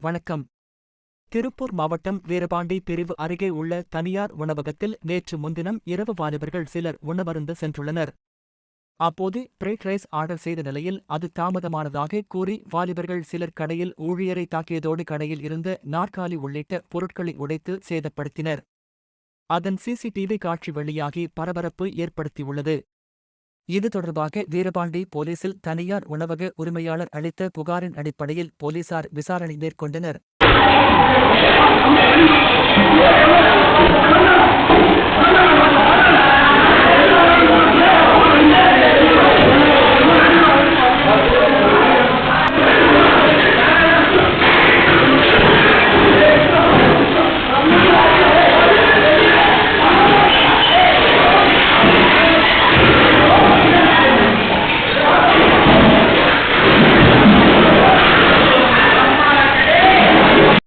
வணக்கம். திருப்பூர் மாவட்டம் வீரபாண்டி பிரிவு அருகே உள்ள தனியார் உணவகத்தில் நேற்று முன்தினம் இரவு வாலிபர்கள் சிலர் உணவருந்து சென்றுள்ளனர். அப்போது பிரைட் ரைஸ் ஆர்டர் செய்த நிலையில் அது தாமதமானதாக கூறி வாலிபர்கள் சிலர் கடையில் ஊழியரை தாக்கியதோடு கடையில் இருந்த நாற்காலி உள்ளிட்ட பொருட்களை உடைத்து சேதப்படுத்தினர். அதன் சிசிடிவி காட்சி வெளியாகி பரபரப்பு ஏற்படுத்தியுள்ளது. இது தொடர்பாக வீரபாண்டி போலீசில் தனியார் உணவக உரிமையாளர் அளித்த புகாரின் அடிப்படையில் போலீசார் விசாரணை மேற்கொண்டனர்.